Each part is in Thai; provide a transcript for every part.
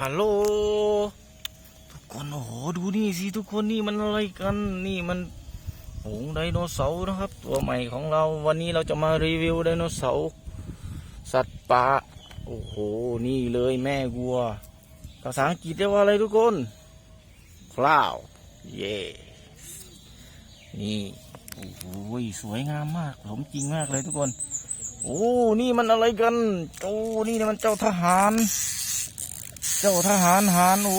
ฮัลโหลทุกคนโอ้โหดูนี่สิทุกคนนี่มันอะไรกันนี่มันหงไดโนเสาร์นะครับ ตัวใหม่ของเราวันนี้เราจะมารีวิวไดโนเสาร์สัตว์ป่าโอ้โหนี่เลยแม่วัว ภาษาอังกฤษเรียกว่าอะไรทุกคนคลาวเย่นี่โอ้โหสวยงามมากสมจริงมากเลยทุกคน โอ้นี่มันอะไรกันโอ้นี่มันเจ้าทหาร เจ้าทหารหารโอ้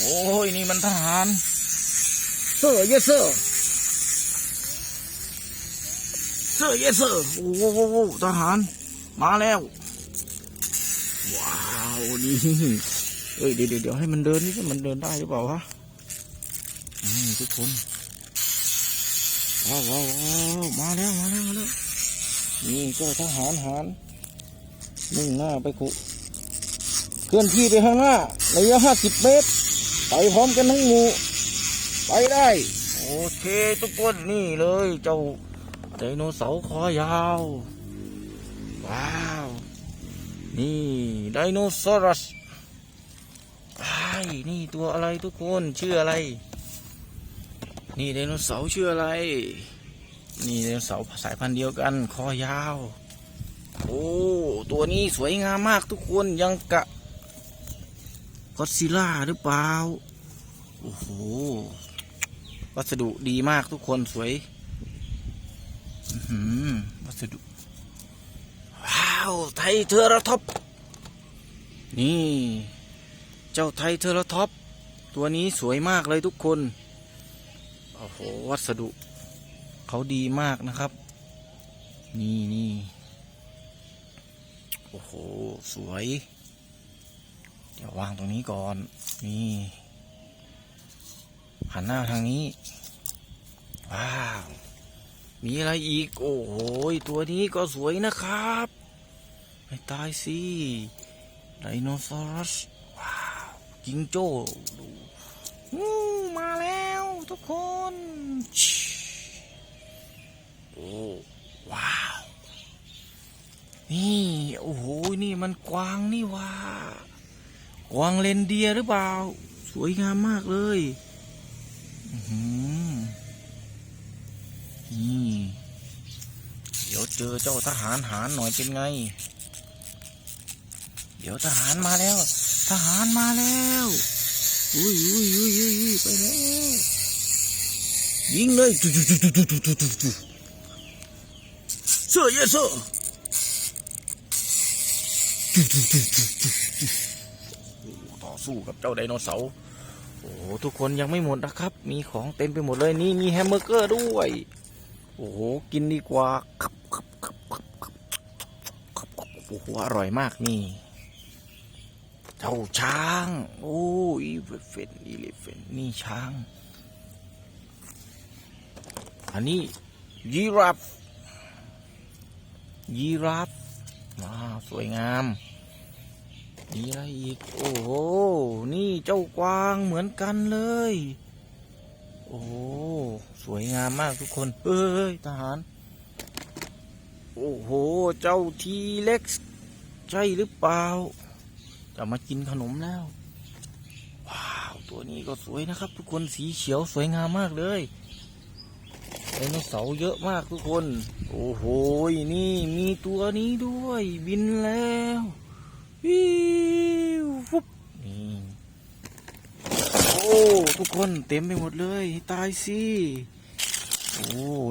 โอ้ยนี่มันทหารเซอร์เยสเซอร์เซอร์เยสเซอร์โอ้โหทหาร มาแล้ว ว้าวนี่เอ้ยเดี๋ยวเดี๋ยวให้มันเดินนี่มันเดินได้หรือเปล่าวะทุกคนว้าวว้าวว้าวมาแล้วมาแล้วมาแล้วนี่เจ้าทหารหาร มุ่งหน้าไปขุเคลื่อนที่ไปข้างหน้าระยะห้าสิบเมตร ไปพร้อมกันทั้งหมู่ไปได้ โอเคทุกคนนี่เลย เจ้าไดโนเสาร์คอยาว ว้าว นี่ไดโนเสารัสไอ้นี่ตัวอะไรทุกคนชื่ออะไร นี่ไดโนเสาร์ชื่ออะไร นี่ไดโนเสาร์สายพันธุ์เดียวกัน คอยาว โอ้ ตัวนี้สวยงามมากทุกคนยังกะก็อดซิล่าหรือเปล่า โอ้โห วัสดุดีมากทุกคนสวยหือวัสดุ ว้าว ไทเทอราท็อป นี่ เจ้าไทเทอราท็อป ตัวนี้สวยมากเลยทุกคน โอ้โห วัสดุ เขาดีมากนะครับ นี่นี่ โอ้โห สวย เดี๋ยววางตรงนี้ก่อน นี่หันหน้าทางนี้ ว้าว มีอะไรอีก โอ้โห ตัวนี้ก็สวยนะครับไม่ตายสิ ไดโนเสาร์สว้าวจิงโจ้ดูงูมาแล้วทุกคน โอ้ ว้า นี่โอ้โหนี่มันกวางนี่ว่า กวางเลนเดียหรือเปล่า สวยงามมากเลยอืนี่เดี๋ยวเจอเจ้าทหารหารหน่อยเป็นไง เดี๋ยวทหารมาแล้ว ทหารมาแล้วอุ้ยอุ้ยอุ้ยอุ้ยไปแล้วยิงเลยจุจุจุจุจุจุจุเสือเยอะเสือ ต่อสู้กับเจ้าไดโนเสาร์โอ้ทุกคนยังไม่หมดนะครับ มีของเต็มไปหมดเลยนี่มีแฮมเบอร์เกอร์ด้วย โอ้โหกินดีกว่าครับครับครับครับครับครับครับโอ้โหอร่อยมากนี่เจ้าช้าง โอ้อีเลฟเฟนอีเลฟเฟนนี่ช้าง อันนี้ยีราฟยีราฟ ว้าว สวยงามมีอะไรอีก โอ้โห นี่เจ้ากวางเหมือนกันเลย โอ้สวยงามมากทุกคนเอ้ย ทหาร โอ้โห เจ้าทีเล็กใช่หรือเปล่า จะมากินขนมแล้ว ว้าว ตัวนี้ก็สวยนะครับ ทุกคนสีเขียวสวยงามมากเลย ไดโนเสาร์เยอะมากทุกคน โอ้โห นี่มีตัวนี้ด้วย บินแล้ววิวฟุบนี่โอ้ ทุกคนเต็มไปหมดเลย ตายสิ โอ้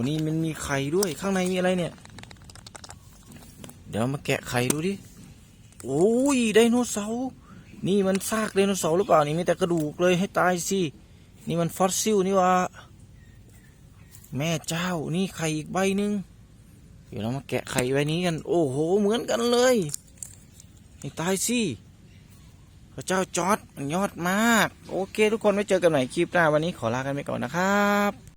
นี่มันมีไข่ด้วย ข้างในมีอะไรเนี่ย เดี๋ยวมาแกะไข่ดูดิ โอ้ย ไดโนเสาร์ นี่มันซากไดโนเสาร์หรือเปล่า นี่มีแต่กระดูกเลยให้ตายสิ นี่มันฟอสซิลนี่ว่า แม่เจ้านี่ไข่อีกใบหนึ่งเดี๋ยวเรามาแกะไข่ใบนี้กัน โอ้โห เหมือนกันเลยให้ตายสิพระเจ้าจอร์ดยอดมาก โอเค ทุกคนไว้เจอกันใหม่คลิปหน้าวันนี้ขอลากันไปก่อนนะครับ